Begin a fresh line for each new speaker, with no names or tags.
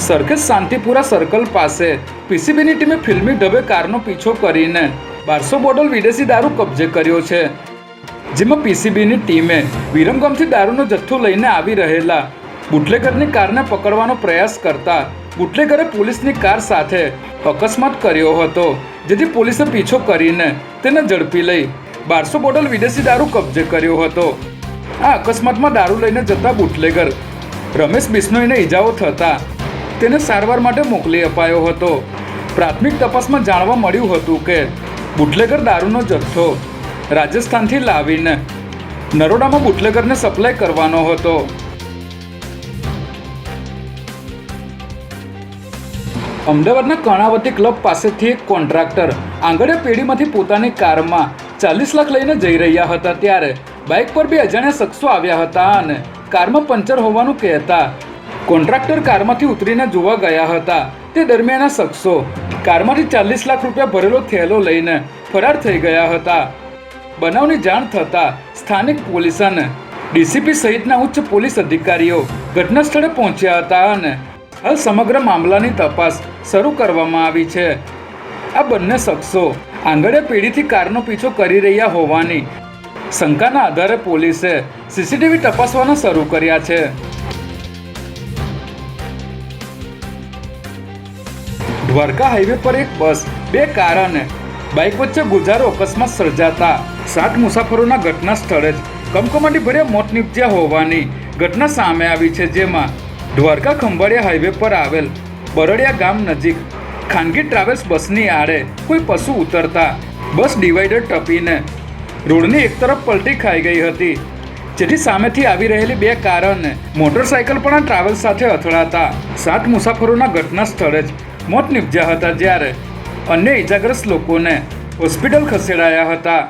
Sarkhej Shantipura circle પાસે પીસીબીની ટીમે ફિલ્મી ઢબે કારનો પીછો કરીને બારસો બોટલ વિદેશી દારૂ કબજે કર્યો છે. જેમાં પીસીબીની ટીમે વિરમગામથી દારૂનો જથ્થો લઈને આવી રહેલા બુટલેગરની કારને પકડવાનો પ્રયાસ કરતા બુટલેગરે પોલીસની કાર સાથે અકસ્માત કર્યો હતો, જેથી પોલીસે પીછો કરીને તેને ઝડપી લઈ બારસો બોટલ વિદેશી દારૂ કબજે કર્યો હતો. આ અકસ્માતમાં દારૂ લઈને જતા બુટલેગર રમેશ બિશ્નોઈને ઈજાઓ થતા તેને સારવાર માટે મોકલી અપાયો હતો. પ્રાથમિક તપાસમાં જાણવા મળ્યું હતું કે બુટલેગર દારૂનો જથ્થો રાજસ્થાનથી લાવીને નરોડામાં બુટલેગરને સપ્લાય કરવાનો હતો. અમદાવાદના કર્ણાવતી ક્લબ પાસેથી એક કોન્ટ્રાક્ટર આંગળે પેઢીમાંથી પોતાની કારમાં ચાલીસ લાખ લઈને જઈ રહ્યા હતા ત્યારે બાઇક પર બે અજાણ્યા શખ્સો આવ્યા હતા અને કારમાં પંચર હોવાનું કહેતા કોન્ટ્રાક્ટર કારમાંથી ઉતરીને જોવા ગયા હતા. તે દરમિયાન શખ્સો કારમાંથી ચાલીસ લાખ રૂપિયા ભરેલો થેલો લઈને ફરાર થઈ ગયા હતા. બનાવની જાણ થતાં સ્થાનિક પોલીસ અને ડીસીપી સહિતના ઉચ્ચ પોલીસ અધિકારીઓ ઘટના સ્થળે પહોંચ્યા હતા અને હાલ સમગ્ર મામલાની તપાસ શરૂ કરવામાં આવી છે. આ બંને શખ્સો આંગળે પેઢીથી કારનો પીછો કરી રહ્યા હોવાની શંકાના આધારે પોલીસે સીસીટીવી તપાસવાના શરૂ કર્યા છે. દ્વારકા હાઈવે પર એક બસ, બે કાર અને બાઇક વચ્ચે ગુજારો અકસ્માત સર્જાતા સાત મુસાફરોના ઘટના સ્થળે જ કમકમાટી ભર્યા મોત નીપજ્યા હોવાની ઘટના સામે આવી છે, જેમાં દ્વારકા ખંભાળિયા હાઈવે પર આવેલ બરડિયા ગામ નજીક ખાનગી ટ્રાવેલ્સ બસની આડે કોઈ પશુ ઉતરતા બસ ડિવાઈડર ટપીને રોડની એક તરફ પલટી ખાઈ ગઈ હતી. જેથી સામેથી આવી રહેલી બે કાર અને મોટરસાયકલ પણ આ ટ્રાવેલ્સ સાથે અથડાતા સાત મુસાફરોના ઘટના સ્થળે જ મોત નીપજ્યા હતા જ્યારે અન્ય ઇજાગ્રસ્ત લોકોને હોસ્પિટલ ખસેડાયા હતા.